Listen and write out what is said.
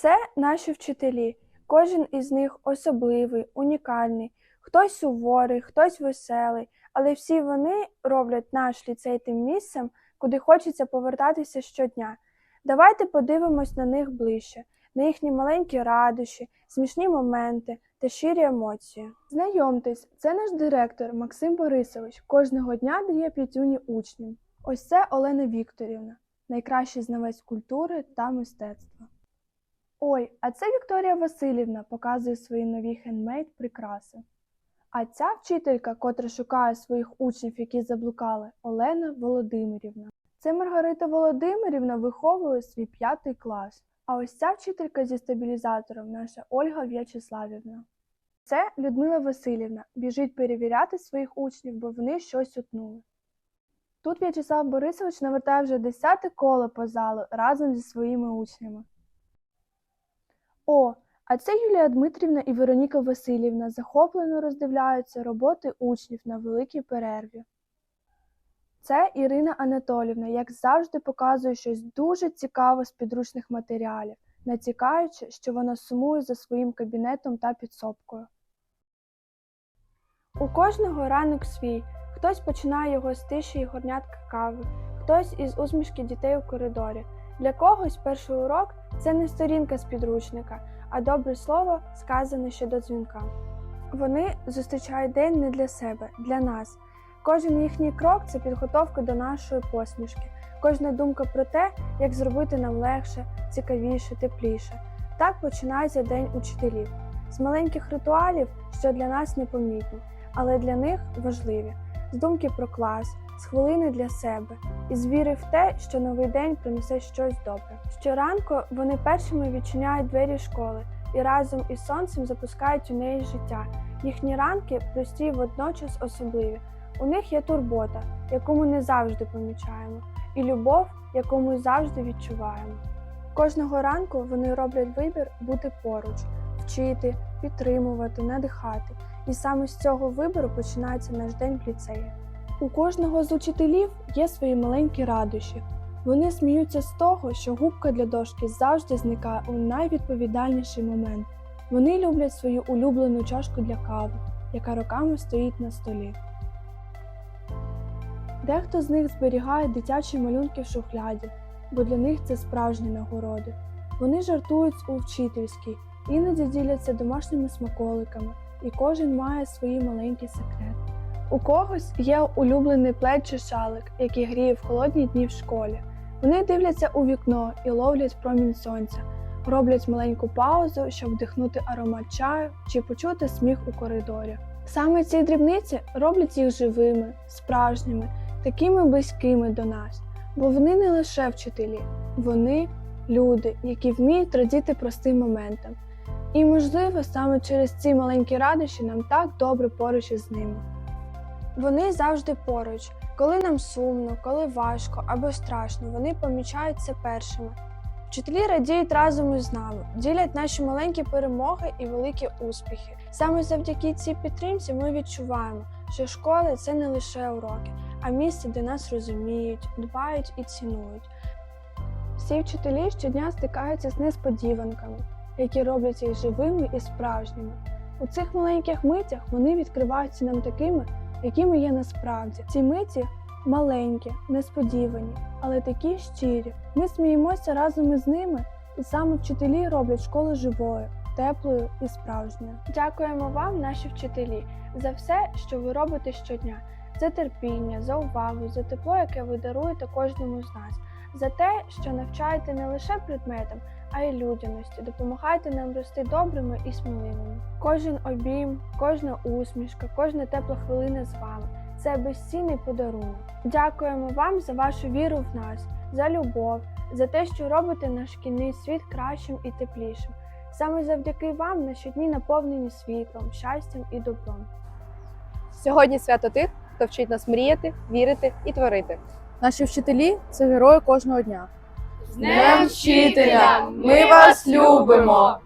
Це наші вчителі. Кожен із них особливий, унікальний. Хтось суворий, хтось веселий, але всі вони роблять наш ліцей тим місцем, куди хочеться повертатися щодня. Давайте подивимось на них ближче, на їхні маленькі радощі, смішні моменти та щирі емоції. Знайомтесь, це наш директор Максим Борисович. Кожного дня дає п'ятюні учням. Ось це Олена Вікторівна, найкращий знавець культури та мистецтва. Ой, а це Вікторія Васильівна показує свої нові хендмейд прикраси. А ця вчителька, котра шукає своїх учнів, які заблукали, Олена Володимирівна. Це Маргарита Володимирівна виховує свій п'ятий клас. А ось ця вчителька зі стабілізатором наша Ольга В'ячеславівна. Це Людмила Васильівна біжить перевіряти своїх учнів, бо вони щось утнули. Тут В'ячеслав Борисович навертає вже десяте коло по залу разом зі своїми учнями. О, а це Юлія Дмитрівна і Вероніка Васильівна захоплено роздивляються роботи учнів на великій перерві. Це Ірина Анатолівна, як завжди, показує щось дуже цікаве з підручних матеріалів, натякаючи, що вона сумує за своїм кабінетом та підсобкою. У кожного ранок свій. Хтось починає його з тиші і горнятка кави, хтось із усмішки дітей у коридорі. Для когось перший урок це не сторінка з підручника, а добре слово, сказане ще до дзвінка. Вони зустрічають день не для себе, для нас. Кожен їхній крок це підготовка до нашої посмішки, кожна думка про те, як зробити нам легше, цікавіше, тепліше. Так починається день учителів з маленьких ритуалів, що для нас непомітні, але для них важливі, з думки про клас, з хвилини для себе, і з віри в те, що новий день принесе щось добре. Щоранку вони першими відчиняють двері школи і разом із сонцем запускають у неї життя. Їхні ранки прості й водночас особливі. У них є турбота, яку ми не завжди помічаємо, і любов, яку ми завжди відчуваємо. Кожного ранку вони роблять вибір бути поруч, вчити, підтримувати, надихати. І саме з цього вибору починається наш день в ліцеї. У кожного з учителів є свої маленькі радощі. Вони сміються з того, що губка для дошки завжди зникає у найвідповідальніший момент. Вони люблять свою улюблену чашку для кави, яка роками стоїть на столі. Дехто з них зберігає дитячі малюнки в шухляді, бо для них це справжні нагороди. Вони жартують у вчительській, іноді діляться домашніми смаколиками, і кожен має свої маленькі секрети. У когось є улюблений плед чи шалик, який гріє в холодні дні в школі. Вони дивляться у вікно і ловлять промінь сонця, роблять маленьку паузу, щоб вдихнути аромат чаю чи почути сміх у коридорі. Саме ці дрібниці роблять їх живими, справжніми, такими близькими до нас, бо вони не лише вчителі, вони люди, які вміють радіти простим моментам. І, можливо, саме через ці маленькі радощі нам так добре поруч із ними. Вони завжди поруч, коли нам сумно, коли важко або страшно, вони помічають це першими. Вчителі радіють разом із нами, ділять наші маленькі перемоги і великі успіхи. Саме завдяки цій підтримці ми відчуваємо, що школи це не лише уроки, а місце, де нас розуміють, дбають і цінують. Всі вчителі щодня стикаються з несподіванками, які роблять їх живими і справжніми. У цих маленьких митях вони відкриваються нам такими, якими є насправді. Ці миті маленькі, несподівані, але такі щирі. Ми сміємося разом із ними, і саме вчителі роблять школу живою, теплою і справжньою. Дякуємо вам, наші вчителі, за все, що ви робите щодня, за терпіння, за увагу, за тепло, яке ви даруєте кожному з нас, за те, що навчаєте не лише предметам, а й людяності, допомагаєте нам рости добрими і сміливими. Кожен обійм, кожна усмішка, кожна тепла хвилина з вами це безцінний подарунок. Дякуємо вам за вашу віру в нас, за любов, за те, що робите наш шкільний світ кращим і теплішим. Саме завдяки вам наші дні наповнені світлом, щастям і добром. Сьогодні свято тих, хто вчить нас мріяти, вірити і творити. Наші вчителі це герої кожного дня. З Днем вчителя! Ми вас любимо!